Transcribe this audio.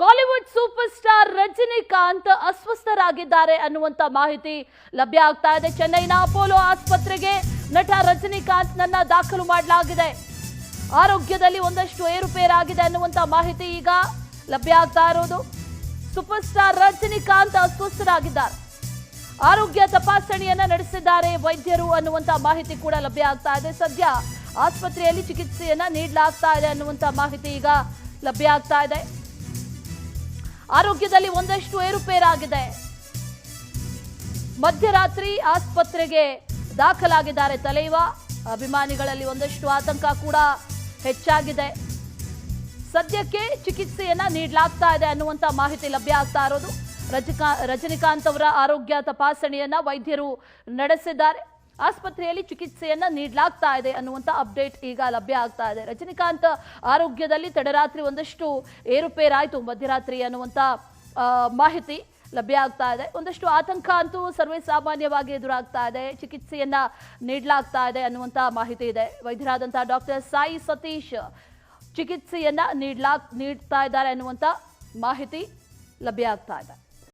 Kollywood super star Rajinikanth ಅಸ್ವಸ್ಥರಾಗಿದ್ದಾರೆ ಅನ್ನುವಂತ ಮಾಹಿತಿ ಲಭ್ಯ ಆಗ್ತಾ ಇದೆ. ಚೆನ್ನೈನ ಅಪೋಲೋ ಆಸ್ಪತ್ರೆಗೆ ನಟ ರಜನಿಕಾಂತ್ ನನ್ನ ದಾಖಲು ಮಾಡಲಾಗಿದೆ. ಆರೋಗ್ಯದಲ್ಲಿ ಒಂದಷ್ಟು ಏರುಪೇರಾಗಿದೆ ಅನ್ನುವಂತ ಮಾಹಿತಿ ಈಗ ಲಭ್ಯ ಆಗ್ತಾ ಇರೋದು. ಸೂಪರ್ ಸ್ಟಾರ್ ರಜನಿಕಾಂತ್ ಅಸ್ವಸ್ಥರಾಗಿದ್ದಾರೆ. ಆರೋಗ್ಯ ತಪಾಸಣೆಯನ್ನ ನಡೆಸಿದ್ದಾರೆ ವೈದ್ಯರು ಅನ್ನುವಂತ ಮಾಹಿತಿ ಕೂಡ ಲಭ್ಯ ಆಗ್ತಾ ಇದೆ. ಸದ್ಯ ಆಸ್ಪತ್ರೆಯಲ್ಲಿ ಚಿಕಿತ್ಸೆಯನ್ನ ನೀಡಲಾಗ್ತಾ ಇದೆ ಅನ್ನುವಂತ ಮಾಹಿತಿ ಈಗ ಲಭ್ಯ ಆಗ್ತಾ ಇದೆ. ಆರೋಗ್ಯದಲ್ಲಿ ಒಂದಷ್ಟು ಏರುಪೇರಾಗಿದೆ. ಮಧ್ಯರಾತ್ರಿ ಆಸ್ಪತ್ರೆಗೆ ದಾಖಲಾಗಿದ್ದಾರೆ ತಲೈವ ಅಭಿಮಾನಿಗಳಲ್ಲಿ ಒಂದಷ್ಟು ಆತಂಕ ಕೂಡ ಹೆಚ್ಚಾಗಿದೆ. ಸದ್ಯಕ್ಕೆ ಚಿಕಿತ್ಸೆಯನ್ನ ನೀಡಲಾಗ್ತಾ ಇದೆ ಅನ್ನುವಂತ ಮಾಹಿತಿ ಲಭ್ಯ ಆಗ್ತಾ ಇರೋದು. ರಜಕಾ, ರಜನಿಕಾಂತ್ ಅವರ ಆರೋಗ್ಯ ತಪಾಸಣೆಯನ್ನ ವೈದ್ಯರು ನಡೆಸಿದ್ದಾರೆ. ಆಸ್ಪತ್ರೆಯಲ್ಲಿ ಚಿಕಿತ್ಸೆಯನ್ನ ನೀಡಲಾಗ್ತಾ ಇದೆ ಅನ್ನುವಂತ ಅಪ್ಡೇಟ್ ಈಗ ಲಭ್ಯ ಆಗ್ತಾ ಇದೆ. ರಜನಿಕಾಂತ್, ಆರೋಗ್ಯದಲ್ಲಿ ತಡರಾತ್ರಿ ಒಂದಷ್ಟು ಏರುಪೇರಾಯಿತು ಮಧ್ಯರಾತ್ರಿ ಅನ್ನುವಂತ ಮಾಹಿತಿ ಲಭ್ಯ ಆಗ್ತಾ ಇದೆ. ಒಂದಷ್ಟು ಆತಂಕ ಅಂತೂ ಸರ್ವೇ ಸಾಮಾನ್ಯವಾಗಿ ಎದುರಾಗ್ತಾ ಇದೆ. ಚಿಕಿತ್ಸೆಯನ್ನ ನೀಡಲಾಗ್ತಾ ಇದೆ ಅನ್ನುವಂತ ಮಾಹಿತಿ ಇದೆ. ವೈದ್ಯರಾದಂತಹ ಡಾಕ್ಟರ್ ಸಾಯಿ ಸತೀಶ್ ಚಿಕಿತ್ಸೆಯನ್ನ ನೀಡ್ಲಾ ನೀಡ್ತಾ ಇದ್ದಾರೆ ಅನ್ನುವಂತ ಮಾಹಿತಿ ಲಭ್ಯ ಆಗ್ತಾ ಇದೆ.